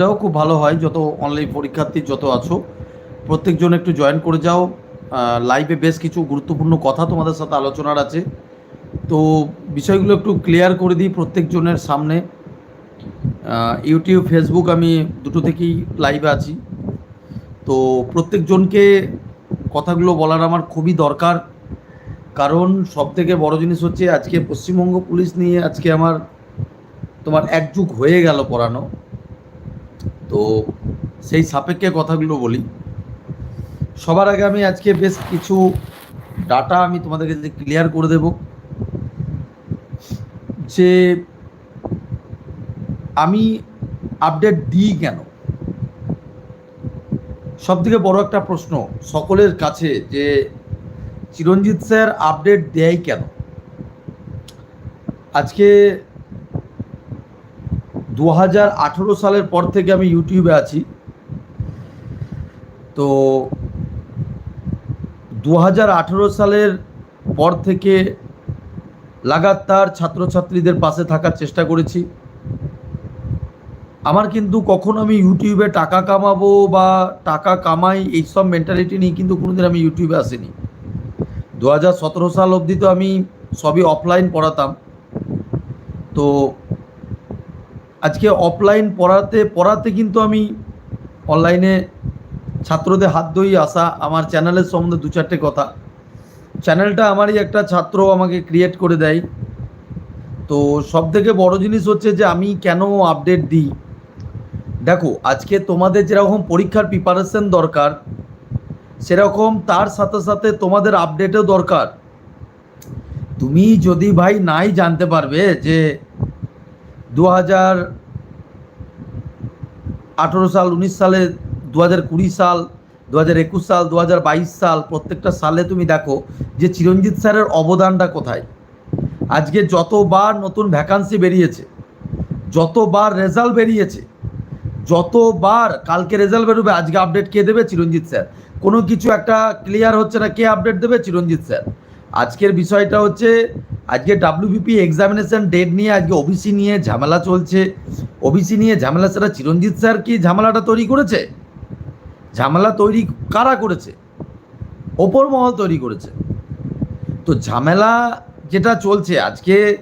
এটাও খুব ভালো হয়। যত অনলাইন পরীক্ষার্থী যত আছো, প্রত্যেকজন একটু জয়েন করে যাও। লাইভে বেশ কিছু গুরুত্বপূর্ণ কথা তোমাদের সাথে আলোচনার আছে। তো বিষয়গুলো একটু ক্লিয়ার করে দিই প্রত্যেকজনের সামনে। ইউটিউব ফেসবুক আমি দুটো থেকেই লাইভে আছি। তো প্রত্যেকজনকে কথাগুলো বলার আমার খুবই দরকার। কারণ সব থেকে বড় জিনিস হচ্ছে, আজকে পশ্চিমবঙ্গ পুলিশ নিয়ে আজকে আমার তোমার একযুগ হয়ে গেল পড়ানো। তো সেই সাপেক্ষে কথাগুলো বলি। সবার আগে আমি আজকে বেশ কিছু ডাটা আমি তোমাদেরকে ক্লিয়ার করে দেব। যে আমি আপডেট দিই কেন? সব থেকে বড় একটা প্রশ্ন সকলের কাছে যে চিরঞ্জিত স্যার আপডেট দেয় কেন? আজকে দু হাজার আঠেরো সালের পর থেকে আমি ইউটিউবে আছি। তো দু হাজার আঠেরো সালের পর থেকে লাগাতার ছাত্রছাত্রীদের পাশে থাকার চেষ্টা করেছি। আমার কিন্তু কখনো আমি ইউটিউবে টাকা কামাবো বা টাকা কামাই এইসব মেন্টালিটি নিয়ে কিন্তু কোনোদিন আমি ইউটিউবে আসিনি। দু হাজার সতেরো সাল অবধি তো আমি সবই অফলাইন পড়াতাম। তো আজকে অফলাইন পড়াতে পড়াতে কিন্তু আমি অনলাইনে ছাত্রদের হাত ধরেই আসা, আমার চ্যানেলের সম্বন্ধে দু চারটে কথা। চ্যানেলটা আমারই একটা ছাত্র আমাকে ক্রিয়েট করে দেয়। তো সব থেকে বড় জিনিস হচ্ছে যে, আমি কেন আপডেট দিই? দেখো, আজকে তোমাদের যেরকম পরীক্ষার প্রিপারেশন দরকার, সেরকম তার সাথে সাথে তোমাদের আপডেটও দরকার। তুমি যদি ভাই নাই জানতে পারবে যে দু হাজার আঠেরো সাল, উনিশ সালে দু হাজার কুড়ি সাল দু হাজার একুশ সাল দু হাজার বাইশ সাল, প্রত্যেকটা সালে তুমি দেখো যে চিরঞ্জিত স্যারের অবদানটা কোথায়। আজকে যতবার নতুন ভ্যাকান্সি বেরিয়েছে, যতবার রেজাল্ট বেরিয়েছে, যতবার কালকে রেজাল্ট বেরোবে, আজকে আপডেট কে দেবে চিরঞ্জিত স্যার? কোনো কিছু একটা ক্লিয়ার হচ্ছে না, কে আপডেট দেবে? চিরঞ্জিত স্যার। আজকের বিষয়টা হচ্ছে, আজকে ডাব্লিউবিপি এক্সামিনেশন ডেট নিয়ে আজকে ওবিসি নিয়ে ঝামেলা চলছে। ওবিসি নিয়ে ঝামেলা সেটা চিরঞ্জিত স্যার কি ঝামেলাটা তৈরি করেছে? ঝামেলা তৈরি কারা করেছে? ওপর মহল তৈরি করেছে। তো ঝামেলা যেটা চলছে, আজকে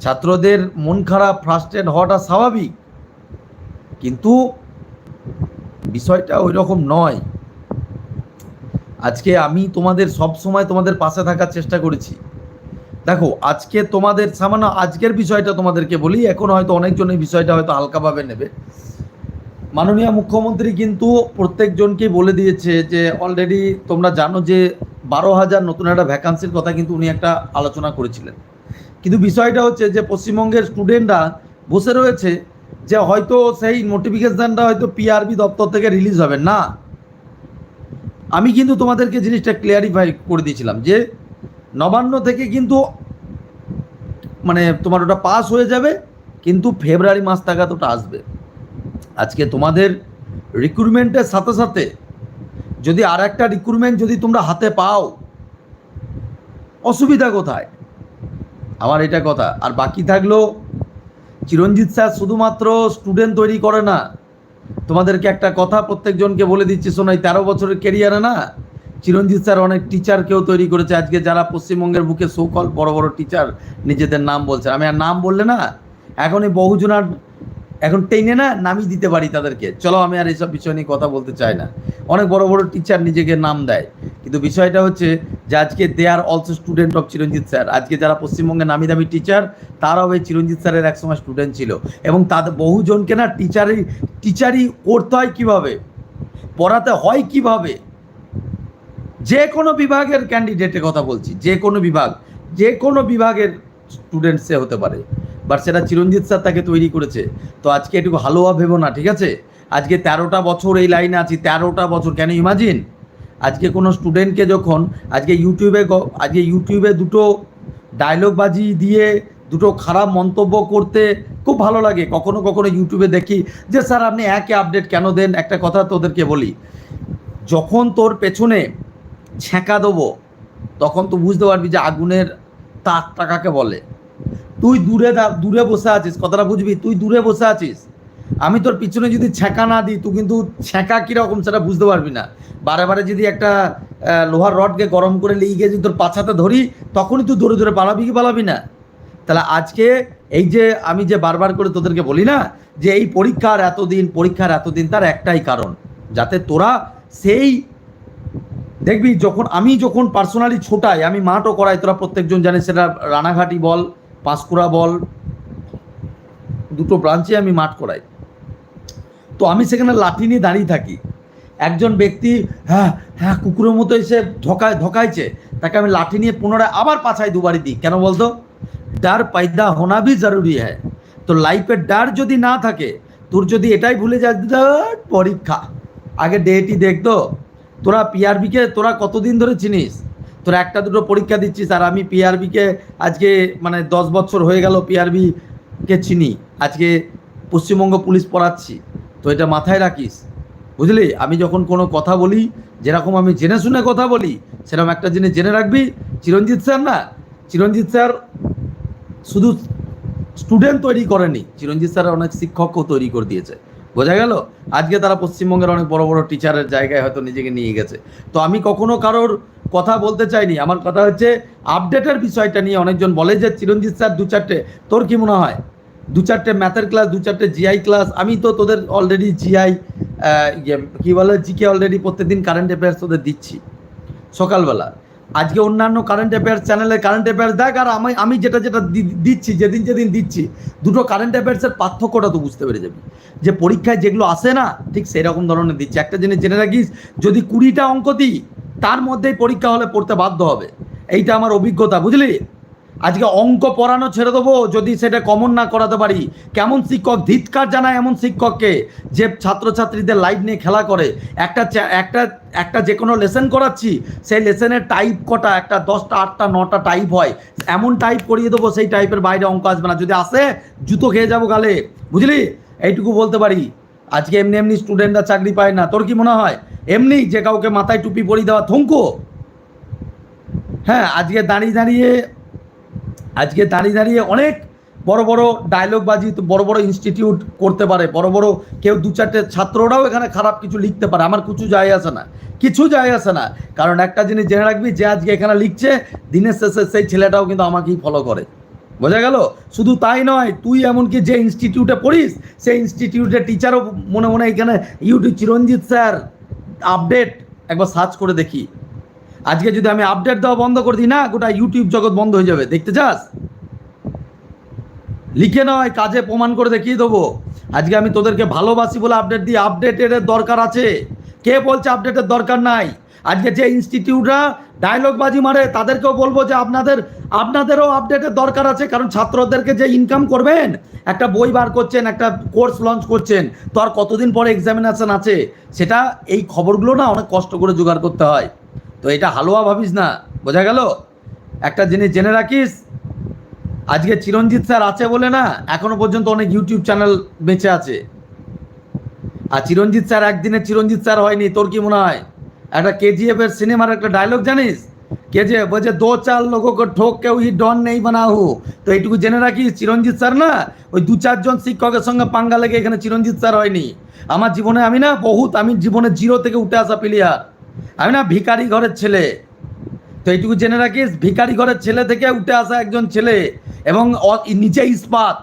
ছাত্রদের মন খারাপ ফ্রাস্ট্রেট হওয়াটা স্বাভাবিক। কিন্তু বিষয়টা ওই রকম নয়। আজকে আমি তোমাদের সব সময় তোমাদের পাশে থাকার চেষ্টা করেছি। দেখো, আজকে তোমাদের সামান্য আজকের বিষয়টা তোমাদেরকে বলি, এখন হয়তো অনেকজন এই বিষয়টা হয়তো হালকাভাবে নেবে। মাননীয় মুখ্যমন্ত্রী কিন্তু প্রত্যেকজনকে বলে দিয়েছে যে অলরেডি তোমরা জানো যে, বারো হাজার নতুন একটা ভ্যাকান্সির কথা কিন্তু উনি একটা আলোচনা করেছিলেন। কিন্তু বিষয়টা হচ্ছে যে, পশ্চিমবঙ্গের স্টুডেন্টরা বসে রয়েছে যে, হয়তো সেই নোটিফিকেশনটা হয়তো পিআরবি দপ্তর থেকে রিলিজ হবে। না আমি কিন্তু তোমাদেরকে জিনিসটা ক্লিয়ারিফাই করে দিয়েছিলাম যে নবান্ন থেকে কিন্তু মানে তোমার ওটা পাস হয়ে যাবে, কিন্তু ফেব্রুয়ারি মাস নাগাদ ওটা আসবে। আজকে তোমাদের রিক্রুটমেন্টের সাথে সাথে যদি আর একটা রিক্রুটমেন্ট যদি তোমরা হাতে পাও, অসুবিধা কোথায়? আমার এটা কথা। আর বাকি থাকল, চিরঞ্জিত স্যার শুধুমাত্র স্টুডেন্ট তৈরি করে না তোমাদেরকে একটা কথা প্রত্যেকজনকে বলে দিচ্ছি শোনাই তেরো বছরের কেরিয়ারে না চিরঞ্জিত স্যার অনেক টিচারকেও তৈরি করেছে। আজকে যারা পশ্চিমবঙ্গের বুকে সৌকল বড় বড় টিচার নিজেদের নাম বলছে। আমি আর নাম বললে না এখন এই বহুজনার এখন টেনে না নামই দিতে পারি তাদেরকে। চলো, আমি আর এইসব বিষয় নিয়ে কথা বলতে চাই না। অনেক বড় বড় টিচার নিজেকে নাম দেয়। কিন্তু বিষয়টা হচ্ছে যে আজকে they are also student of Chiranjit sir আজকে যারা পশ্চিমবঙ্গে নামি দামি টিচার তারাও এই চিরঞ্জিত স্যারের একসময় স্টুডেন্ট ছিল। এবং তাদের বহুজনকে না টিচারই টিচারই করতে হয় কীভাবে? পড়াতে হয় কীভাবে? যে কোনো বিভাগের ক্যান্ডিডেটের কথা বলছি। যে কোনো বিভাগ, যে কোনো বিভাগের স্টুডেন্ট সে হতে পারে। বাট সেটা চিরঞ্জিত স্যার তাকে তৈরি করেছে। তো আজকে একটু হালুয়া ভেবো না, ঠিক আছে? আজকে তেরোটা বছর এই লাইনে আছি, তেরোটা বছর। কেন ইমাজিন আজকে কোনো স্টুডেন্টকে যখন আজকে ইউটিউবে আজকে ইউটিউবে দুটো ডায়লগ বাজি দিয়ে দুটো খারাপ মন্তব্য করতে খুব ভালো লাগে। কখনো কখনো ইউটিউবে দেখি যে, স্যার, আপনি একে আপডেট কেন দেন? একটা কথা তোদেরকে বলি। যখন তোর পেছনে ছ্যাঁকা দেবো, তখন তো বুঝতে পারবি যে আগুনের তাকটা টাকাকে বলে। তুই দূরে দূরে বসে আছিস, কথাটা বুঝবি? তুই দূরে বসে আছিস। আমি তোর পিছনে যদি ছ্যাঁকা না দিই, তুই কিন্তু ছ্যাঁকা কীরকম সেটা বুঝতে পারবি না। বারে বারে যদি একটা লোহার রডকে গরম করে লিগে যদি তোর পাছাতে ধরি, তখনই তুই ধরে ধরে পালাবি কি পালাবি না? তাহলে আজকে এই যে আমি যে বারবার করে তোদেরকে বলি না, যে এই পরীক্ষার এতদিন পরীক্ষার এতদিন তার একটাই কারণ, যাতে তোরা সেই দেখবি, যখন আমি যখন পার্সোনালি ছোটাই, আমি মাঠও করাই, তোরা প্রত্যেকজন জানিস সেটা রানাঘাটি বল পাঁশকুড়া বল দুটো ব্রাঞ্চে আমি মাঠ করাই। তো আমি সেখানে লাঠি নিয়ে দাঁড়িয়ে থাকি। একজন ব্যক্তি হ্যাঁ হ্যাঁ কুকুরের মতো এসে ধকায় ধকাইছে। তাকে আমি লাঠি নিয়ে পুনরায় আবার পাছায় দুবারই দিই। কেন বলতো? ডার পায়দা হোনা ভি জরুরি হ্যাঁ তো লাইফের ডার যদি না থাকে তোর যদি এটাই ভুলে যাস "ধ্যাৎ, পরীক্ষা। আগে ডেটি দেখতো তোরা পিআরবিকে তোরা কতদিন ধরে চিনিস? তোরা একটা দুটো পরীক্ষা দিচ্ছিস আর আমি পিআরবিকে আজকে মানে দশ বছর হয়ে গেল পিআরবিকে চিনি। আজকে পশ্চিমবঙ্গ পুলিশ পড়াচ্ছি। তো এটা মাথায় রাখিস। বুঝলি? আমি যখন কোনো কথা বলি, যেরকম আমি জেনে শুনে কথা বলি, সেরকম একটা জিনিস জেনে রাখবি। চিরঞ্জিত স্যার না, চিরঞ্জিত স্যার শুধু স্টুডেন্ট তৈরি করেনি। চিরঞ্জিত স্যার অনেক শিক্ষকও তৈরি করে দিয়েছে। বোঝা গেল? আজকে তারা পশ্চিমবঙ্গের অনেক বড় বড় টিচারের জায়গায় হয়তো নিজেকে নিয়ে গেছে। তো আমি কখনো কারোর কথা বলতে চাইনি। আমার কথা হচ্ছে আপডেটের বিষয়টা নিয়ে অনেকজন বলে যে, চিরঞ্জিত স্যার, দু চারটে, তোর কি মনে হয়? দু চারটে ম্যাথের ক্লাস দু চারটে জিআই ক্লাস আমি তো তোদের অলরেডি জিআই কী বলে জিকে অলরেডি প্রত্যেকদিন কারেন্ট অ্যাফেয়ার্স তোদের দিচ্ছি। সকালবেলা। আজকে অন্যান্য কারেন্ট অ্যাফেয়ার্স চ্যানেলে কারেন্ট অ্যাফেয়ার্স দেখ আর আমি আমি যেটা যেটা দিচ্ছি, যেদিন যেদিন দিচ্ছি, দুটো কারেন্ট অ্যাফেয়ার্সের পার্থক্যটা তো বুঝতে পেরে যাবি। যে পরীক্ষায় যেগুলো আসে না, ঠিক সেরকম ধরনের দিচ্ছি। একটা জিনিস জেনে রাখিস, যদি কুড়িটা অঙ্ক দিই, তার মধ্যেই পরীক্ষা হলে পড়তে বাধ্য হবে। এইটা আমার অভিজ্ঞতা, বুঝলি? আজকে অঙ্ক পড়ানো ছেড়ে দেবো, যদি সেটা কমন না করাতে পারি। কেমন শিক্ষক? ধিৎকার জানায় এমন শিক্ষককে যে ছাত্রছাত্রীদের লাইফ নিয়ে খেলা করে। একটা একটা একটা যে কোনো লেসন করাচ্ছি, সেই লেসনের টাইপ কটা, একটা দশটা, আটটা, নটা টাইপ হয়। এমন টাইপ করিয়ে দেবো, সেই টাইপের বাইরে অঙ্ক আসবে না। যদি আসে, জুতো খেয়ে যাব গালে। বুঝলি? এইটুকু বলতে পারি। আজকে এমনি এমনি স্টুডেন্টরা চাকরি পায় না। তোর কি মনে হয়? এমনি যে কাউকে মাথায় টুপি পরিয়ে দেওয়া থঙ্কো হ্যাঁ আজকে দাঁড়িয়ে দাঁড়িয়ে আজকে দাঁড়িয়ে দাঁড়িয়ে অনেক বড় বড় ডায়লগ বাজি বড় বড় ইনস্টিটিউট করতে পারে, বড় বড় কেউ দু চারটে ছাত্ররাও এখানে খারাপ কিছু লিখতে পারে, আমার কিছু যায় আসে না, কিছু যায় আসে না। কারণ একটা জিনিস জেনে রাখবি, যে আজকে এখানে লিখছে, দিনের শেষে সেই ছেলেটাও কিন্তু আমাকেই ফলো করে। বোঝা গেল? শুধু তাই নয়, তুই এমনকি যে ইনস্টিটিউটে পড়িস, সেই ইনস্টিটিউটের টিচারও মনে মনে এখানে ইউটিউব চিরঞ্জিত স্যার আপডেট একবার সার্চ করে দেখি। আজকে যদি আমি আপডেট দেওয়া বন্ধ করে দিই, না, গোটা ইউটিউব জগৎ বন্ধ হয়ে যাবে। দেখতে চাস? লিখে নয় কাজে প্রমাণ করে দেখিয়ে দেবো। আজকে আমি তোদেরকে ভালোবাসি বলে আপডেট দিই। আপডেটের দরকার আছে। কে বলছে আপডেটের দরকার নাই? আজকে যে ইনস্টিটিউটরা ডায়লগ বাজি মারে, তাদেরকেও বলব যে আপনাদের, আপনাদেরও আপডেটের দরকার আছে, কারণ ছাত্রদেরকে যে ইনকাম করবেন, একটা বই বার করছেন, একটা কোর্স লঞ্চ করছেন, তো আর কতদিন পরে এক্সামিনেশন আছে? সেটা এই খবরগুলো না অনেক কষ্ট করে জোগাড় করতে হয়। তো এটা হালুয়া ভাবিস না, বোঝা গেল? একটা জিনিস জেনে রাখিস, আজকে চিরঞ্জিত স্যার আছে বলে না, এখনও পর্যন্ত অনেক ইউটিউব চ্যানেল বেঁচে আছে। আর চিরঞ্জিত স্যার একদিনে চিরঞ্জিত স্যার হয়নি, তোর কি মনে হয়? একটা কেজিএফ এর সিনেমার একটা ডায়লগ জানিস? কেজিএফ বলছে, দো চার লোগো কো ঠোক কেউ হি ডন নেই বানাহু তো এইটুকু জেনে রাখিস, চিরঞ্জিত স্যার না, ওই দু চারজন শিক্ষকের সঙ্গে পাঙ্গা লেগে এখানে চিরঞ্জিত স্যার হয়নি। আমার জীবনে আমি না, বহুত, আমি জীবনে জিরো থেকে উঠে আসা প্লেয়ার আমি না ভিখারি ঘরের ছেলে। তো এইটুকু জেনে রাখিস, ভিখারি ঘরের ছেলে থেকে উঠে আসা একজন ছেলে এবং নিজে ইস্পাত।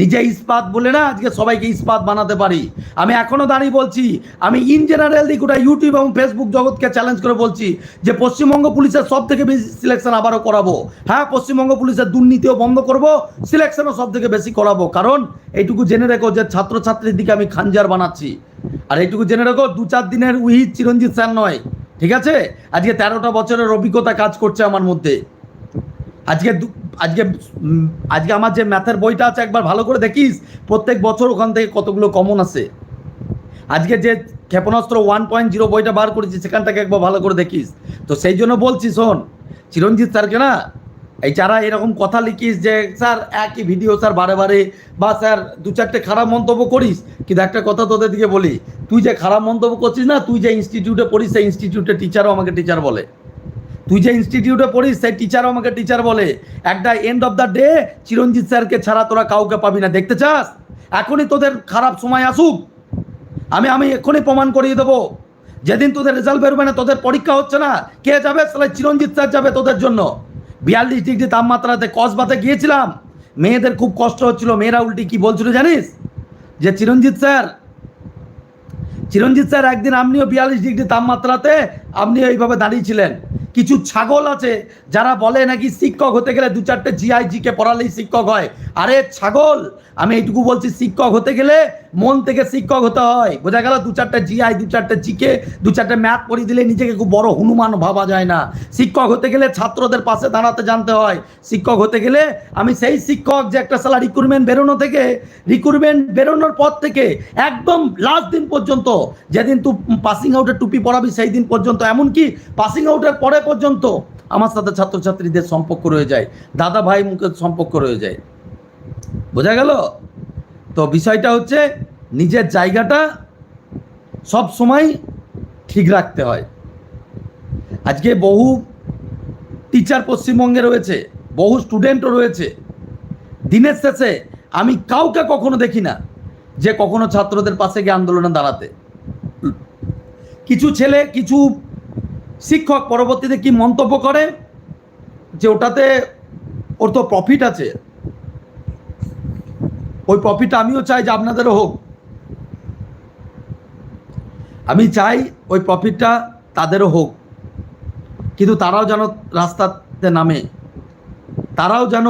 নিজে ইস্পাত বলে না আজকে সবাইকে ইস্পাত বানাতে পারি। আমি এখনও দাঁড়িয়ে বলছি, আমি ইন জেনারেল দিক গোটা ইউটিউব এবং ফেসবুক জগৎকে চ্যালেঞ্জ করে বলছি যে পশ্চিমবঙ্গ পুলিশের সব থেকে বেশি সিলেকশন আবারও করাবো। হ্যাঁ পশ্চিমবঙ্গ পুলিশের দুর্নীতিও বন্ধ করব সিলেকশনও সব থেকে বেশি করাবো। কারণ এইটুকু জেনে রেখো যে ছাত্রছাত্রীর দিকে আমি খাঞ্জার বানাচ্ছি। আর এইটুকু জেনে রেখো, দু চার দিনের উইহিত চিরঞ্জিত স্যার নয়, ঠিক আছে? আজকে তেরোটা বছরের অভিজ্ঞতা কাজ করছে আমার মধ্যে। আজকে আজকে আজকে আমার যে ম্যাথের বইটা আছে, একবার ভালো করে দেখিস, প্রত্যেক বছর ওখান থেকে কতগুলো কমন আছে। আজকে যে ক্ষেপণাস্ত্র ওয়ান পয়েন্ট জিরো বইটা বার করেছি সেখানটাকে একবার ভালো করে দেখিস। তো সেই জন্য বলছি, শোন, চিরঞ্জিত স্যারকে না এই যারা এরকম কথা লিখিস যে, স্যার, একই ভিডিও স্যার, বারে বারে, বা স্যার, দু চারটে খারাপ মন্তব্য করিস। কিন্তু একটা কথা তোদের দিকে বলি, তুই যে খারাপ মন্তব্য করছিস না, তুই যে ইনস্টিটিউটে পড়িস, সেই ইনস্টিটিউটের টিচারও আমাকে টিচার বলে। তুই যে ইনস্টিটিউটে পড়িস, সেই টিচারও আমাকে টিচার বলে। একটা end of the day Chiranjit স্যারকে ছাড়া তোরা কাউকে পাবি না। দেখতে চাস? এখনই তোদের খারাপ সময় আসুক। আমি আমি এক্ষুনি প্রমাণ করিয়ে দেবো। যেদিন তোদের রেজাল্ট বেরোবে না, তোদের পরীক্ষা হচ্ছে না। কে যাবে? তাহলে চিরঞ্জিত স্যার যাবে তোদের জন্য। বিয়াল্লিশ ডিগ্রি তাপমাত্রাতে কসবাতে গিয়েছিলাম। মেয়েদের খুব কষ্ট হচ্ছিল। মেয়েরা উল্টি কি বলছিল জানিস? যে, চিরঞ্জিত স্যার চিরঞ্জিত স্যার, একদিন আপনিও বিয়াল্লিশ ডিগ্রি তাপমাত্রাতে আপনি ওইভাবে দাঁড়িয়েছিলেন কিছু ছাগল আছে যারা বলে নাকি শিক্ষক হতে গেলে দু চারটে জিআইজি কে পড়ালেই শিক্ষক হয়। আরে ছাগল, আমি এইটুকু বলছি শিক্ষক হতে গেলে মন থেকে শিক্ষক হতে হয়। বোঝা গেল দু চারটে জিআই দু চারটে জিকে দু চারটে ম্যাথ পড়িয়ে দিলে নিজেকে খুব বড় হনুমান ভাবা যায় না। শিক্ষক হতে গেলে ছাত্রদের পাশে দাঁড়াতে জানতে হয়। শিক্ষক হতে গেলে আমি সেই শিক্ষক যে একটা সালা রিক্রুটমেন্ট বেরোনো থেকে রিক্রুটমেন্ট বেরোনোর পর থেকে একদম লাস্ট দিন পর্যন্ত, যেদিন তুই পাসিং আউটের টুপি পড়াবি সেই দিন পর্যন্ত। এমনকি পাসিং আউটের পরে পর্যন্ত আমার সাথে ছাত্রছাত্রীদের সম্পর্ক রয়ে যায় দাদা ভাই মুখের সম্পর্ক রয়ে যায়। বোঝা গেল? তো বিষয়টা হচ্ছে নিজের জায়গাটা সব সময় ঠিক রাখতে হয়। আজকে বহু টিচার পশ্চিমবঙ্গে রয়েছে, বহু স্টুডেন্টও রয়েছে। দিনের শেষে আমি কাউকে কখনো দেখি না যে কখনো ছাত্রদের পাশে গিয়ে আন্দোলনে দাঁড়াতে। কিছু ছেলে, কিছু শিক্ষক পরবর্তীতে কি মন্তব্য করে যে ওটাতে ওর তো প্রফিট আছে? ওই প্রফিট আমিও চাই যে আপনাদেরও হোক। আমি চাই ওই প্রফিটটা তাদেরও হোক। কিন্তু তারাও যেন রাস্তাতে নামে। তারাও যেন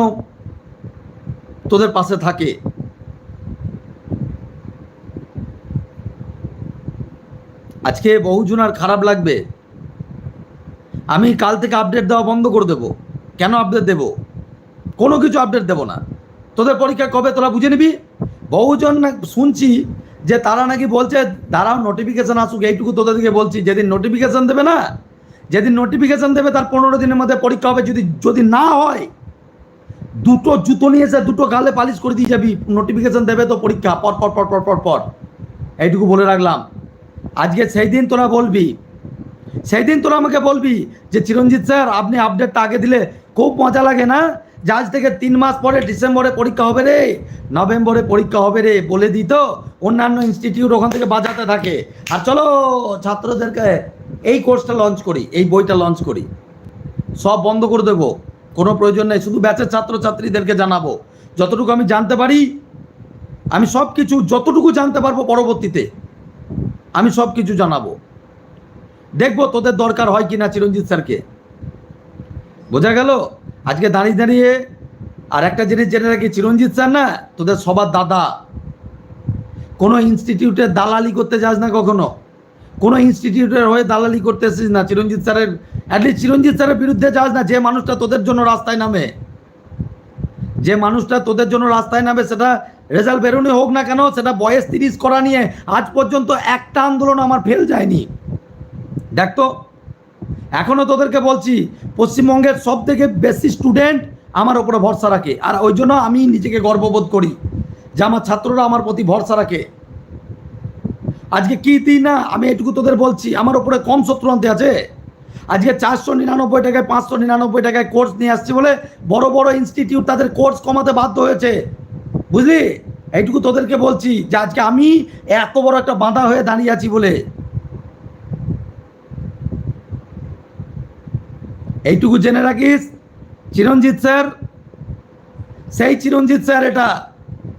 তোদের পাশে থাকে। আজকে বহুজনার খারাপ লাগবে। আমি কাল থেকে আপডেট দেওয়া বন্ধ করে দেবো। কেন আপডেট দেব? কোনো কিছু আপডেট দেবো না। তোদের পরীক্ষা কবে তোরা বুঝে নিবি? বহুজন শুনছি যে তারা নাকি বলছে, দাঁড়াও নোটিফিকেশান আসুক। এইটুকু তোদেরকে বলছি, যেদিন নোটিফিকেশন দেবে না, যেদিন নোটিফিকেশান দেবে, তার পনেরো দিনের মধ্যে পরীক্ষা হবে। যদি যদি না হয়, দুটো জুতো নিয়ে এসে দুটো গালে পালিশ করে দিয়ে যাবি। নোটিফিকেশান দেবে তো পরীক্ষা। পর পর পর পর পর পর। এইটুকু বলে রাখলাম। আজকে সেই দিন তোরা বলবি সেই দিন তোরা আমাকে বলবি যে চিরঞ্জিত স্যার, আপনি আপডেটটা আগে দিলে খুব মজা লাগে না? যে আজ থেকে তিন মাস পরে ডিসেম্বরে পরীক্ষা হবে রে। নভেম্বরে পরীক্ষা হবে রে, বলে দিত অন্যান্য ইনস্টিটিউট ওখান থেকে বাজাতে থাকে। আর চলো, ছাত্রদেরকে এই কোর্সটা লঞ্চ করি, এই বইটা লঞ্চ করি। সব বন্ধ করে দেবো। কোনো প্রয়োজন নেই, শুধু ব্যাচের ছাত্রছাত্রীদেরকে জানাব। যতটুকু আমি জানতে পারি, আমি সব কিছু যতটুকু জানতে পারব পরবর্তীতে, আমি সব কিছু জানাব। দেখব তোদের দরকার হয় কিনা চিরঞ্জিত স্যারকে। বোঝা গেল? আজকে দাঁড়িয়ে দাঁড়িয়ে আর একটা জিনিস জেনে রাখি, চিরঞ্জিত স্যার না তোদের সবার দাদা। কোনো ইনস্টিটিউটে দালালি করতে যাস না কখনো? কোনো ইনস্টিটিউটের হয়ে দালালি করতে এসেছিস না চিরঞ্জিত স্যারের? অ্যাটলিস্ট চিরঞ্জিত স্যারের বিরুদ্ধে যাস না, যে মানুষটা তোদের জন্য রাস্তায় নামে। যে মানুষটা তোদের জন্য রাস্তায় নামে, সেটা রেজাল্ট বেরোনি হোক না কেন, সেটা বয়স তিরিশ করা নিয়ে আজ পর্যন্ত একটা আন্দোলন আমার ফেল যায়নি। দেখ তো এখনও তোদেরকে বলছি, পশ্চিমবঙ্গের সব থেকে বেশি স্টুডেন্ট আমার ওপরে ভরসা রাখে। আর ওই জন্য আমি নিজেকে গর্ববোধ করি যে আমার ছাত্ররা আমার প্রতি ভরসা রাখে। আজকে কি দিই না আমি এটুকু তোদের বলছি, আমার ওপরে কম শত্রু শত্রুন্তি আছে। আজকে চারশো নিরানব্বই টাকায়, পাঁচশো নিরানব্বই টাকায় কোর্স নিয়ে আসছে বলে বড় বড় ইনস্টিটিউট তাদের কোর্স কমাতে বাধ্য হয়েছে। বুঝলি? এইটুকু তোদেরকে বলছি যে আজকে আমি এত বড় একটা বাঁধা হয়ে দাঁড়িয়ে আছি বলে। এইটুকু জেনে রাখিস, চিরঞ্জিত স্যার। সেই চিরঞ্জিত স্যার এটা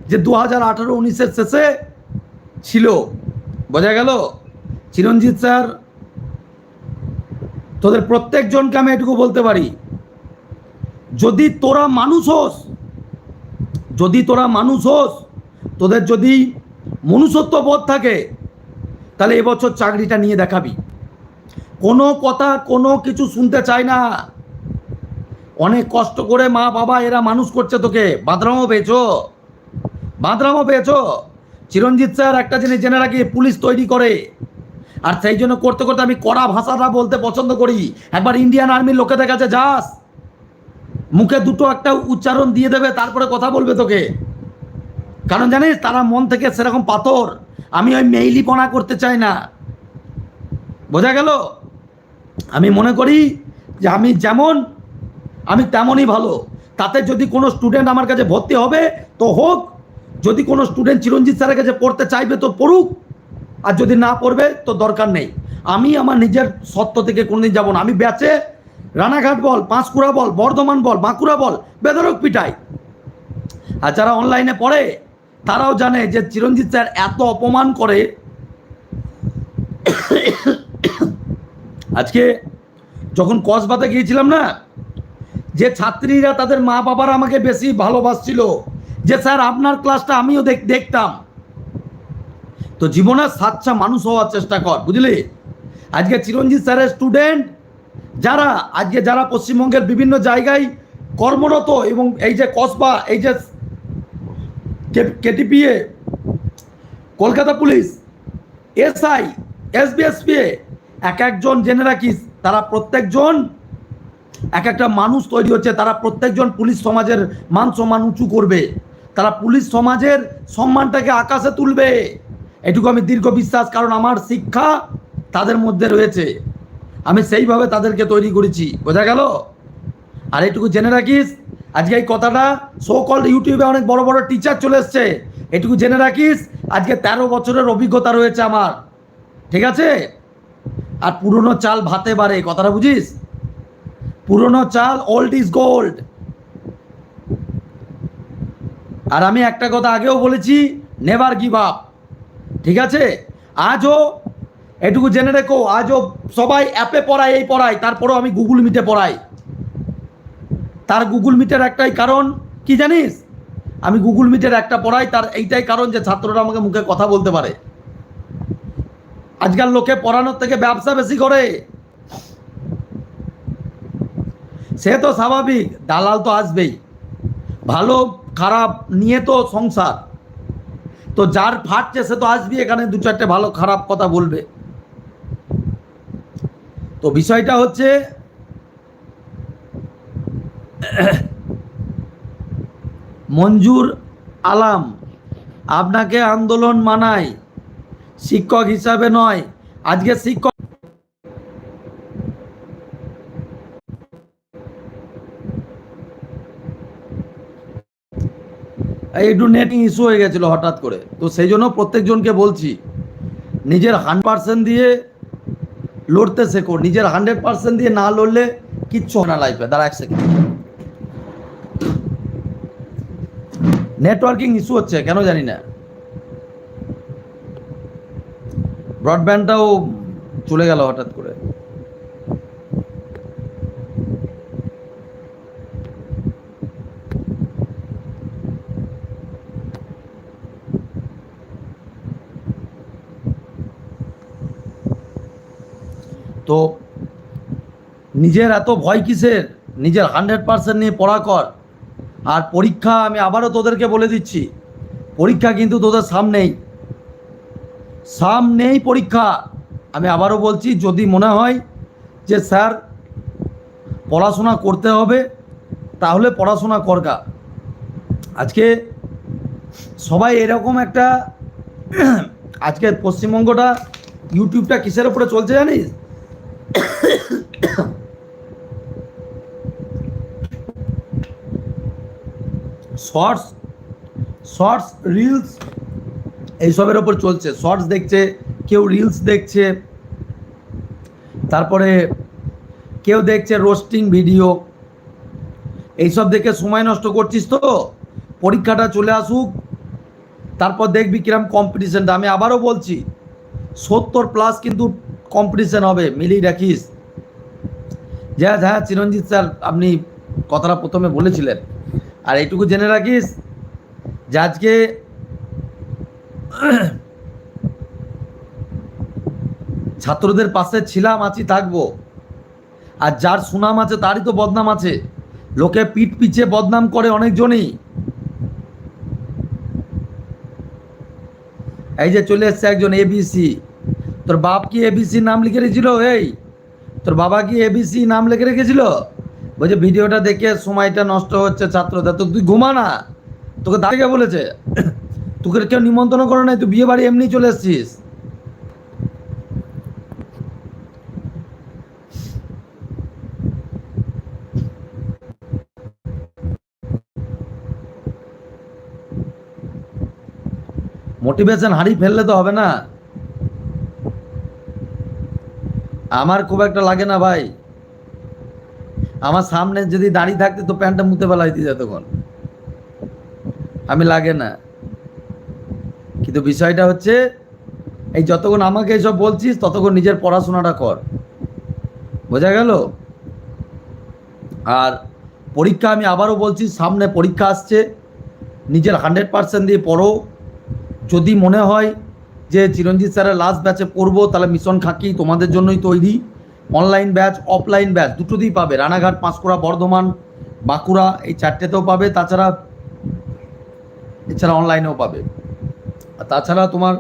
যে দু হাজার আঠারো উনিশের শেষে ছিল। বোঝা গেল? চিরঞ্জিত স্যার, তোদের প্রত্যেকজনকে আমি এটুকু বলতে পারি, যদি তোরা মানুষ হোস, যদি তোরা মানুষ হোস, তোদের যদি মনুষ্যত্ব বোধ থাকে, তাহলে এবছর চাকরিটা নিয়ে দেখাবি। কোনো কথা, কোনো কিছু শুনতে চায় না। অনেক কষ্ট করে মা বাবা এরা মানুষ করছে তোকে। বাদরামও পেয়েছ। বাদরামও পেয়েছ। চিরঞ্জিত স্যার একটা জিনিস জেনে রাখি, পুলিশ তৈরি করে। আর সেই জন্য করতে করতে আমি কড়া ভাষাটা বলতে পছন্দ করি। একবার ইন্ডিয়ান আর্মির লোকেদের কাছে যাস। মুখে দুটো একটা উচ্চারণ দিয়ে দেবে, তারপরে কথা বলবে তোকে। কারণ জানিস, তারা মন থেকে সেরকম পাথর। আমি ওই মেইলিপনা করতে চাই না। বোঝা গেল? আমি মনে করি যে আমি যেমন, আমি তেমনই ভালো। তাতে যদি কোনো স্টুডেন্ট আমার কাছে ভর্তি হবে, তো হোক। যদি কোনো স্টুডেন্ট চিরঞ্জিত স্যারের কাছে পড়তে চাইবে, তো পড়ুক। আর যদি না পড়বে, তো দরকার নেই। আমি আমার নিজের সত্য থেকে কোনোদিন যাব না। আমি ব্যাচে রানাঘাট বল, পাঁশকুড়া বল, বর্ধমান বল, বাঁকুড়া বল, বেদরক পিটাই। আর যারা অনলাইনে পড়ে, তারাও জানে যে চিরঞ্জিত স্যার এত অপমান করে। আজকে যখন কসবাতে গিয়েছিলাম না, যে ছাত্রীরা তাদের মা বাবারা আমাকে বেশি ভালোবাসছিল, যে স্যার আপনার ক্লাসটা আমিও দেখ দেখতাম। তো জীবনে সাচ্চা মানুষ হওয়ার চেষ্টা কর, বুঝলি? আজকে চিরঞ্জিত স্যারের স্টুডেন্ট যারা আজকে যারা পশ্চিমবঙ্গের বিভিন্ন জায়গায় কর্মরত এবং এই যে কসবা, এই যে KTPA, Kolkata police, SI, SBSPA এক একজন জেনে রাখিস, তারা প্রত্যেকজন এক একটা মানুষ তৈরি হচ্ছে, তারা প্রত্যেকজন পুলিশ সমাজের মান সম্মান উঁচু করবে। তারা পুলিশ সমাজের সম্মানটাকে আকাশে তুলবে। এটুকু আমি দীর্ঘ বিশ্বাস, কারণ আমার শিক্ষা তাদের মধ্যে রয়েছে। আমি সেইভাবে তাদেরকে তৈরি করেছি। বোঝা গেল? আর এটুকু জেনে রাখিস, আজকে এই কথাটা সো কল ইউটিউবে অনেক বড় বড় টিচার চলে এসছে। এটুকু জেনে রাখিস, আজকে তেরো বছরের অভিজ্ঞতা রয়েছে আমার। ঠিক আছে? আর পুরনো চাল ভাতে বাড়ে কথাটা বুঝিস? পুরনো চাল ওল্ড ইজ গোল্ড আর আমি একটা কথা আগেও বলেছি নেভার গিভ আপ ঠিক আছে? আজও, এটুকু জেনে রেখো, আজও সবাই অ্যাপে পড়ায়, এই পড়ায়, তারপরেও আমি গুগল মিটে পড়াই। তার গুগল মিটের একটাই কারণ, কি জানিস? আমি গুগল মিটের একটা পড়াই, তার এইটাই কারণ যে ছাত্ররা আমাকে মুখে কথা বলতে পারে। আজকাল লোকে পড়ানোর থেকে ব্যবসা বেশি করে। সে তো স্বাভাবিক, দালাল তো আসবেই। ভালো, খারাপ নিয়ে তো সংসার। তো যার ফাটছে সে তো আসবি এখানে, দু চারটে ভালো, খারাপ কথা বলবে। তো বিষয়টা হচ্ছে, মঞ্জুর আলাম আপনাকে আন্দোলন মানায়। শিক্ষক হিসাবে নয়, আজকে শিক্ষক একটু নেটিং ইস্যু হয়ে গেছিল হঠাৎ করে। তো সেই জন্য প্রত্যেকজনকে বলছি, নিজের হান্ড্রেড পার্সেন্ট দিয়ে লড়তে শেখো, নিজের হান্ড্রেড পার্সেন্ট দিয়ে না লড়লে কিচ্ছু না লাইফে দাঁড়া এক সেকেন্ড নেটওয়ার্কিং ইস্যু হচ্ছে, কেন জানি না। ব্রডব্যান্ডটাও চলে গেল হঠাৎ করে। তো নিজের এত ভয় কিসের? নিজের হান্ড্রেড পার্সেন্ট নিয়ে পড়া কর। আর পরীক্ষা আমি আবারও তোদেরকে বলে দিচ্ছি। পরীক্ষা কিন্তু তোদের সামনেই। সামনেই পরীক্ষা। আমি আবারও বলছি, যদি মনে হয় যে স্যার পড়াশোনা করতে হবে, তাহলে পড়াশোনা করগা। আজকে সবাই এরকম একটা আজকে পশ্চিমবঙ্গটা ইউটিউবটা কিসের উপরে চলছে জানিস? শর্টস শর্টস, রিলস এইসবের ওপর চলছে। শর্টস দেখছে, কেউ রিলস দেখছে, তারপরে কেউ দেখছে রোস্টিং ভিডিও এইসব দেখে সময় নষ্ট করছিস তো? পরীক্ষাটা চলে আসুক, তারপর দেখবি কিরম কম্পিটিশনটা আমি আবারও বলছি, সত্তর প্লাস কিন্তু কম্পিটিশান হবে, মিলিয়ে রাখিস। যা হ্যাঁ চিরঞ্জিত স্যার, আপনি কথাটা প্রথমে বলেছিলেন। আর এইটুকু জেনে রাখিস যে আজকে ছাত্রদের পাশে ছিলাম, আছি, থাকব। আর যার সুনাম আছে, তারই তো বদনাম আছে। লোকে পিঠ পিছে বদনাম করে অনেকজনই। এই যে চলে এসছে একজন এবিসি তোর বাপ কি এবিসি নাম লিখে রেখেছিল? এই, তোর বাবা কি এবিসি নাম লিখে রেখেছিল? বলছে, ভিডিওটা দেখে সময়টা নষ্ট হচ্ছে ছাত্রদের। তো তুই ঘুমা না। তোকে দাঁড়িয়ে বলেছে। তোকে কেউ নিমন্ত্রণ করে নাই তুই বিয়ে বাড়ি এমনি চলে এসছিস মোটিভেশন হারিয়ে ফেললে তো হবে না। আমার খুব একটা লাগে না ভাই। আমার সামনে যদি দাঁড়িয়ে থাকতে তো প্যান্টটা মুতে ফেলাইতে যতক্ষণ আমি লাগে না। কিন্তু বিষয়টা হচ্ছে, এই যতক্ষণ আমাকে এসব বলছিস, ততক্ষণ নিজের পড়াশোনাটা কর। বোঝা গেল? আর পরীক্ষা আমি আবারও বলছি, সামনে পরীক্ষা আসছে, নিজের হান্ড্রেড পার্সেন্ট দিয়ে পড়ো। যদি মনে হয় যে চিরঞ্জিত স্যারের লাস্ট ব্যাচে পড়ব, তাহলে মিশন খাঁকি তোমাদের জন্যই তৈরি। অনলাইন ব্যাচ অফলাইন ব্যাচ দুটোতেই পাবে। রানাঘাট, পাঁশকুড়া, বর্ধমান, বাঁকুড়া, এই চারটেতেও পাবে। তাছাড়া, এছাড়া অনলাইনেও পাবে। তাছাড়া তোমার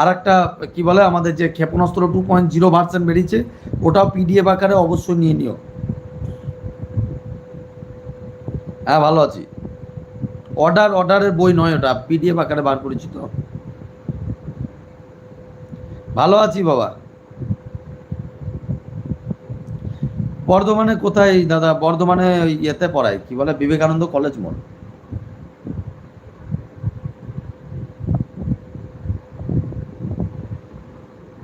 আর একটা কী বলে আমাদের যে ক্ষেপণাস্ত্র টু পয়েন্ট জিরো ভার্সেন বেরিয়েছে, ওটাও পিডিএফ আকারে অবশ্যই নিয়ে নিও। হ্যাঁ ভালো আছি। অর্ডার অর্ডারের বই নয় ওটা পিডিএফ আকারে বার করেছি তো। ভালো আছি বাবা। বর্ধমানে কোথায় দাদা? বর্ধমানে ইয়েতে পড়ায়, কি বলে? বিবেকানন্দ কলেজ মোড়।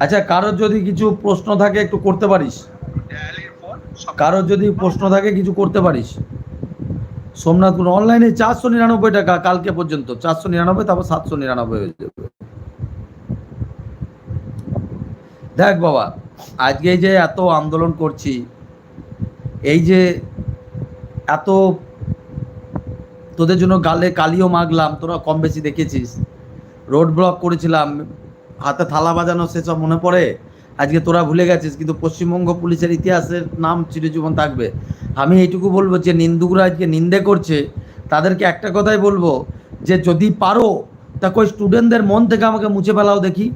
আচ্ছা কারোর যদি কিছু প্রশ্ন থাকে একটু করতে পারিস। কারোর যদি প্রশ্ন থাকে কিছু করতে পারিস। সোমনাথ অনলাইনে চারশো নিরানব্বই টাকা কালকে পর্যন্ত। চারশো নিরানব্বই, তারপর সাতশো নিরানব্বই হয়ে যাবে। দেখ বাবা, আজকে যে এত আন্দোলন করছি, এই যে এত তোদের জন্য গালে কালিও মাগলাম তোরা কম বেশি দেখেছিস। রোড ব্লক করেছিলাম হাতে থালা বাজানো সেসব মনে পড়ে? আজকে তোরা ভুলে গেছিস, কিন্তু পশ্চিমবঙ্গ পুলিশের ইতিহাসের নাম চিরজীবন থাকবে। আমি এইটুকু বলব যে নিন্দুকরা আজকে নিন্দে করছে, তাদেরকে একটা কথাই বলব, যে যদি পারো, তা কই স্টুডেন্টদের মন থেকে আমাকে মুছে ফেলাও দেখি।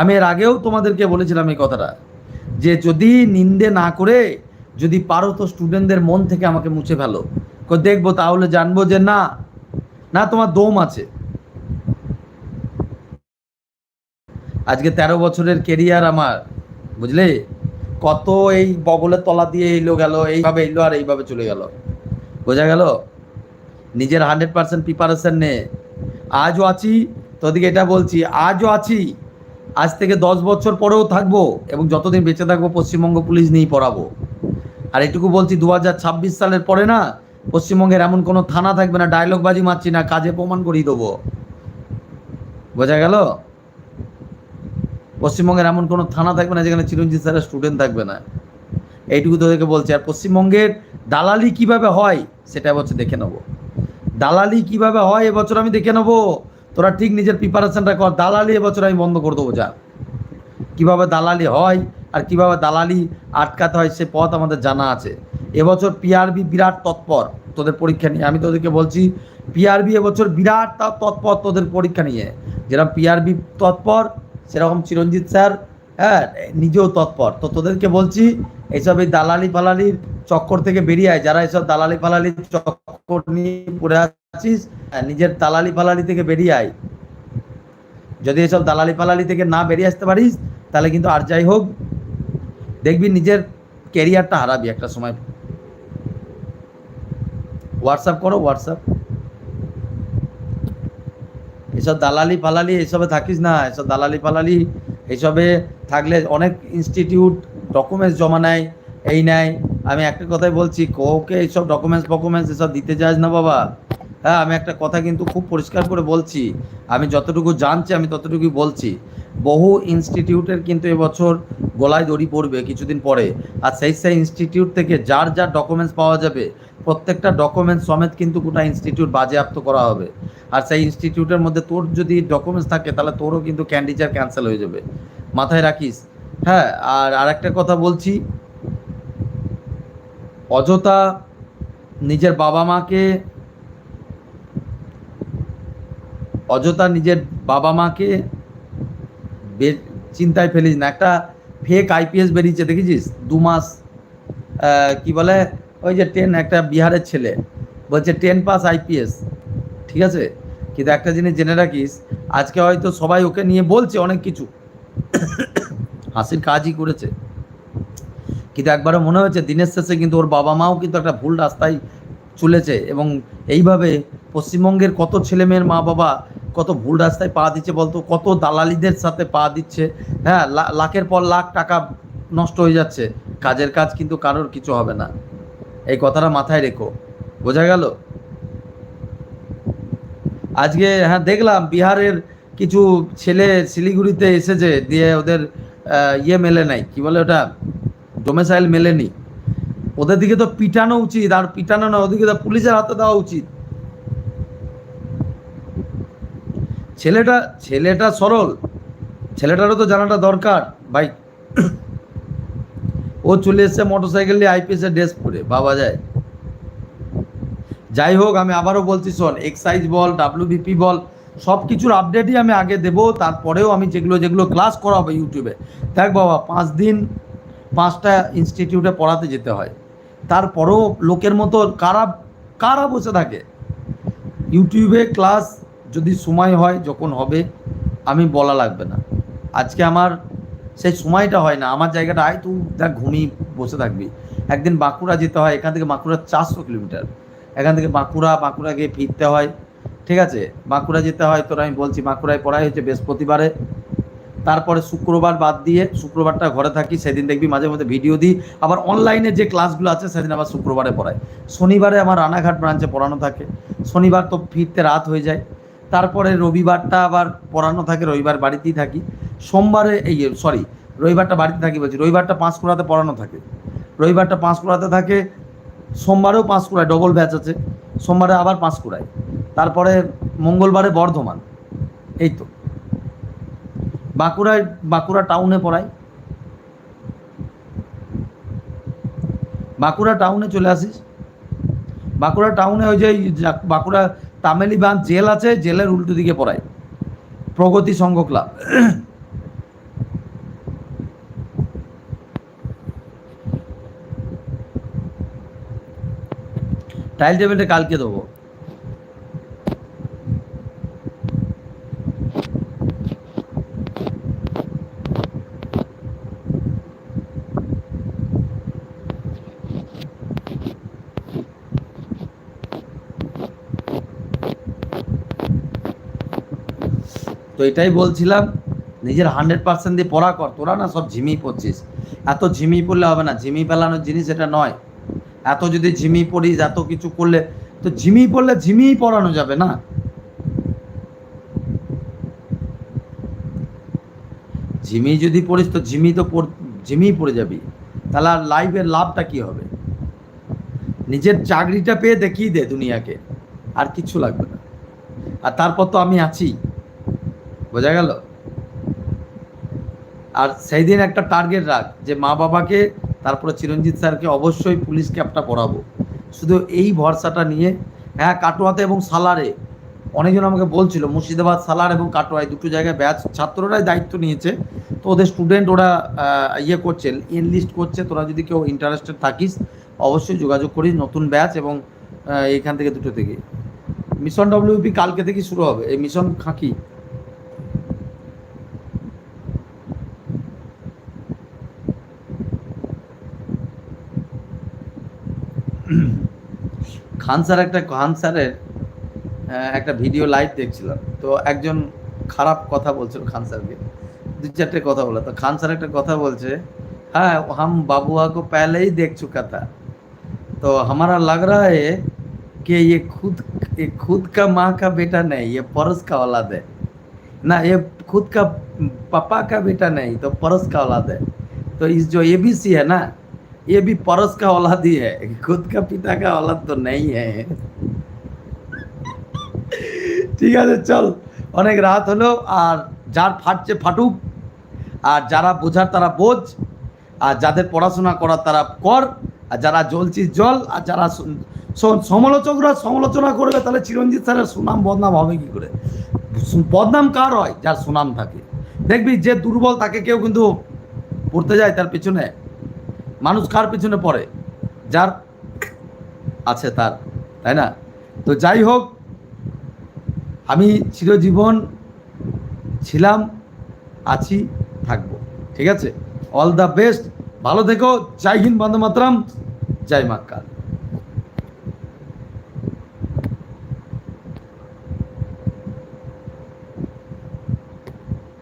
আমি এর আগেও তোমাদেরকে বলেছিলাম এই কথাটা, যে যদি নিন্দে না করে, যদি পারো তো স্টুডেন্টদের মন থেকে আমাকে মুছে ফেলো। দেখব, তাহলে জানব যে না না তোমার দম আছে। আজকে তেরো বছরের কেরিয়ার আমার, বুঝলে? কত এই বগলের তলা দিয়ে এলো গেল, এইভাবে এলো আর এইভাবে চলে গেল। বোঝা গেল? নিজের হান্ড্রেড পার্সেন্ট প্রিপারেশন নে। আজও আছি তোদিকে এটা বলছি, আজও আছি। আজ থেকে দশ বছর পরেও থাকব এবং যতদিন বেঁচে থাকব পশ্চিমবঙ্গ পুলিশ নিয়েই পড়াবো। আর এটুকু বলছি দু হাজার ছাব্বিশ সালের পরে না, পশ্চিমবঙ্গের এমন কোনো থানা থাকবে না ডায়লগবাজি মারছি না, কাজে প্রমাণ করিয়ে দেবো। বোঝা গেল? পশ্চিমবঙ্গের এমন কোনো থানা থাকবে না যেখানে চিরঞ্জিত স্যারের স্টুডেন্ট থাকবে না। এইটুকু তোদেরকে বলছি, আর পশ্চিমবঙ্গের দালালি কীভাবে হয় সেটা এবছর দেখে নেব। দালালি কীভাবে হয় এবছর আমি দেখে নেব। তোরা ঠিক নিজের প্রিপারেশনটা কর, দালালি এবছর আমি বন্ধ করে দেবো, যা। কীভাবে দালালি হয় আর কীভাবে দালালি আটকাতে হয় সে পথ আমাদের জানা আছে। এবছর পিআরবি বিরাট তৎপর তোদের পরীক্ষা নিয়ে। আমি তোদেরকে বলছি পিআরবি এবছর বিরাট তৎপর তোদের পরীক্ষা নিয়ে। যেরকম পিআরবি তৎপর সেরকম চিরঞ্জিত স্যার হ্যাঁ নিজেও তৎপর। তো তোদেরকে বলছি এইসব এই দালালি ফালালির চক্কর থেকে বেরিয়ে আয়। যারা এইসব দালালি ফালালির চক্কর নিয়ে পড়ে আছিস হ্যাঁ, নিজের দালালি ফালালি থেকে বেরিয়ে আয়। যদি এসব দালালি ফালালি থেকে না বেরিয়ে আসতে পারিস তাহলে কিন্তু আর যাই হোক দেখবি নিজের ক্যারিয়ারটা হারাবি একটা সময়। হোয়াটসঅ্যাপ করো হোয়াটসঅ্যাপ এসব দালালি ফালালি এসবে থাকিস না, এসব দালালি ফালালি এসবে থাকলে অনেক ইনস্টিটিউট ডকুমেন্টস জমা নেয়, এই নেয়। আমি একটা কথাই বলছি ওকে এইসব ডকুমেন্টস ফকুমেন্টস এসব দিতে যাস না বাবা। হ্যাঁ আমি একটা কথা কিন্তু খুব পরিষ্কার করে বলছি। আমি যতটুকু জানছি, আমি ততটুকুই বলছি। বহু ইনস্টিটিউটের কিন্তু এবছর গলায় দড়ি পড়বে কিছুদিন পরে। আর সেই সেই ইনস্টিটিউট থেকে যার যার ডকুমেন্টস পাওয়া যাবে প্রত্যেকটা ডকুমেন্টস সমেত কিন্তু গোটা ইনস্টিটিউট বাজেয়াপ্ত করা হবে। আর সেই ইনস্টিটিউটের মধ্যে তোর যদি ডকুমেন্টস থাকে, তাহলে তোরও কিন্তু ক্যান্ডিচার ক্যান্সেল হয়ে যাবে। মাথায় রাখিস। হ্যাঁ আর আরেকটা কথা বলছি। অযথা নিজের বাবা মাকে, অযথা নিজের বাবা মাকে চিন্তায় ফেলিস না। একটা ফেক আইপিএস বেরিয়েছে দেখেছিস দু মাস কি বলে? ওই যে টেন একটা বিহারের ছেলে, বলছে টেন পাস আইপিএস ঠিক আছে? কিন্তু একটা জিনিস জেনে রাখিস, আজকে হয়তো সবাই ওকে নিয়ে বলছে অনেক কিছু। হাসির কাজই করেছে। কিন্তু একবারও মনে হয়েছে দিনের শেষে কিন্তু ওর বাবা মাও কিন্তু একটা ভুল রাস্তায় চলেছে এবং এইভাবে পশ্চিমবঙ্গের কত ছেলে মেয়ের মা বাবা কত ভুল রাস্তায় পা দিচ্ছে বলতো? কত দালালিদের সাথে পা দিচ্ছে? হ্যাঁ লাখের পর লাখ টাকা নষ্ট হয়ে যাচ্ছে। কাজের কাজ কিন্তু কারোর কিছু হবে না। এই কথাটা মাথায় রেখো। বোঝা গেল? আজকে হ্যাঁ দেখলাম বিহারের কিছু ছেলে শিলিগুড়িতে এসেছে, দিয়ে ওদের ইয়ে মেলে নাই। কি বলে ওটা? ডোমেসাইল মেলেনি। ওদের দিকে তো পিটানো উচিত, আর পিটানো না, ওদিকে তো পুলিশের হাতে দেওয়া উচিত। ছেলেটা ছেলেটা সরল। ছেলেটারও তো জানাটা দরকার। ভাই ও চলে এসছে মোটর সাইকেল নিয়ে আইপিএস এর ড্রেস পরে বাবা যায়। যাই হোক, আমি আবারও বলছি, শোন এক্সাইজ বল ডাব্লিউবিপি বল সব কিছুর আপডেটই আমি আগে দেবো, তারপরেও আমি যেগুলো যেগুলো ক্লাস করা হবে ইউটিউবে দেখ বাবা, পাঁচ দিন, পাঁচটা ইনস্টিটিউটে পড়াতে যেতে হয়। তারপরেও লোকের মতো কারা কারা বসে থাকে? ইউটিউবে ক্লাস যদি সময় হয়, যখন হবে, আমি বলা লাগবে না। আজকে আমার সেই সময়টা হয় না। আমার জায়গাটা, আয় তুই দেখ ঘুমিয়ে বসে থাকবি। একদিন বাঁকুড়া যেতে হয়, এখান থেকে বাঁকুড়া চারশো কিলোমিটার। এখান থেকে বাঁকুড়া বাঁকুড়া গিয়ে ফিরতে হয়। ঠিক আছে? বাঁকুড়া যেতে হয়, তোর আমি বলছি, বাঁকুড়ায় পড়াই হচ্ছে বৃহস্পতিবারে। তারপরে শুক্রবার বাদ দিয়ে শুক্রবারটা ঘরে থাকি, সেদিন দেখবি মাঝে মধ্যে ভিডিও দিই। আবার অনলাইনে যে ক্লাসগুলো আছে, সেদিন আবার শুক্রবারে পড়াই। শনিবারে আমার রানাঘাট ব্রাঞ্চে পড়ানো থাকে। শনিবার তো ফিরতে রাত হয়ে যায়। তারপরে রবিবারটা আবার পড়ানো থাকে, রবিবার বাড়িতেই থাকি। সোমবারে এই সরি রবিবারটা বাড়িতে থাকি বলছি, রবিবারটা পাঁশকুড়াতে পড়ানো থাকে। রবিবারটা পাঁশকুড়াতে থাকে, সোমবারেও পাঁশকুড়ায় ডবল ব্যাচ আছে, সোমবারে আবার পাঁশকুড়ায় তারপরে মঙ্গলবারে বর্ধমান, এই তো। বাঁকুড়ায়, বাঁকুড়া টাউনে পড়াই বাঁকুড়া টাউনে চলে আসিস। বাঁকুড়া টাউনে ওই যে, বাঁকুড়া তামেলি বাঁধ জেল আছে, জেলের উল্টো দিকে পড়ায়। প্রগতি সংঘ ক্লাব টাইল টেবিলটা কালকে দেবো। তো এটাই বলছিলাম, নিজের হান্ড্রেড পার্সেন্ট দিয়ে পড়া কর, তোরা না সব ঝিমিয়ে পড়ছিস। এত ঝিমিয়ে পড়লে হবে না, ঝিমিয়ে ফেলানোর জিনিস এটা নয়। এত যদি ঝিমিয়ে পড়িস, এত কিছু করলে, তো ঝিমিয়ে পড়লে ঝিমিয়েই পড়ানো যাবে না। ঝিমি যদি পড়িস, তো ঝিমিয়ে তো ঝিমিয়ে পড়ে যাবি। তাহলে আর লাইফের লাভটা কি হবে? নিজের চাকরিটা পেয়ে দেখিয়ে দে দুনিয়াকে, আর কিচ্ছু লাগবে না। আর তারপর তো আমি আছি। বোঝা গেল? আর সেই দিন একটা টার্গেট রাখ, যে মা বাবাকে তারপরে চিরঞ্জিত স্যারকে অবশ্যই পুলিশ ক্যাপটা পড়াবো শুধু এই ভরসাটা নিয়ে হ্যাঁ কাটোয়াতে এবং সালারে অনেকজন আমাকে বলছিল, মুর্শিদাবাদ, সালার এবং কাটোয়ায় দুটো জায়গায় ব্যাচ ছাত্ররাই দায়িত্ব নিয়েছে। তো ওদের স্টুডেন্ট ওরা ইয়ে করছে এনলিস্ট করছে। তোরা যদি কেউ ইন্টারেস্টেড থাকিস, অবশ্যই যোগাযোগ করিস নতুন ব্যাচ এবং এখান থেকে দুটো থেকে। মিশন ডব্লিউপি কালকে থেকে শুরু হবে। এই মিশন খাঁকি। খান স্যার একটা খান স্যারের আহ, একটা ভিডিও লাইভ দেখছিলাম তো একজন খারাপ কথা বলছিল খান স্যারকে দু চারটে কথা বলে তো খান স্যার একটা কথা বলছে हाँ हम बाबुआ को पहले ही देख चुका था तो हमारा लग रहा है कि ये खुद ये खुद का माँ का बेटा नहीं ये पड़ोस का औलाद है ना ये खुद का पापा का बेटा नहीं तो पड़ोस का औलाद है तो इस जो ए बी सी है ना ये भी पड़ोस का औलाद ही है खुद का पिता का औलाद तो नहीं है ঠিক আছে চল অনেক রাত হলো আর যার ফাটছে ফাটুক আর যারা বোঝার তারা বোঝ আর যাদের পড়াশোনা করার তারা কর আর যারা জ্বলছিস জল আর যারা শোন- শোন সমালোচকরা সমালোচনা করবে তাহলে চিরঞ্জিত স্যারের সুনাম বদনাম হবে কি করে সু- বদনাম কার হয় যার সুনাম থাকে দেখবি যে দুর্বল তাকে কেউ কিন্তু পড়তে যায় তার পেছনে মানুষ কার পিছনে পড়ে? যার আছে তার, তাই না? তো যাই হোক, আমি চিরজীবন ছিলাম, আছি, থাকব, ঠিক আছে? অল দ্য বেস্ট ভালো থেকো, জয় হিন্দ বন্দে মাতরম, জয় মা কাল।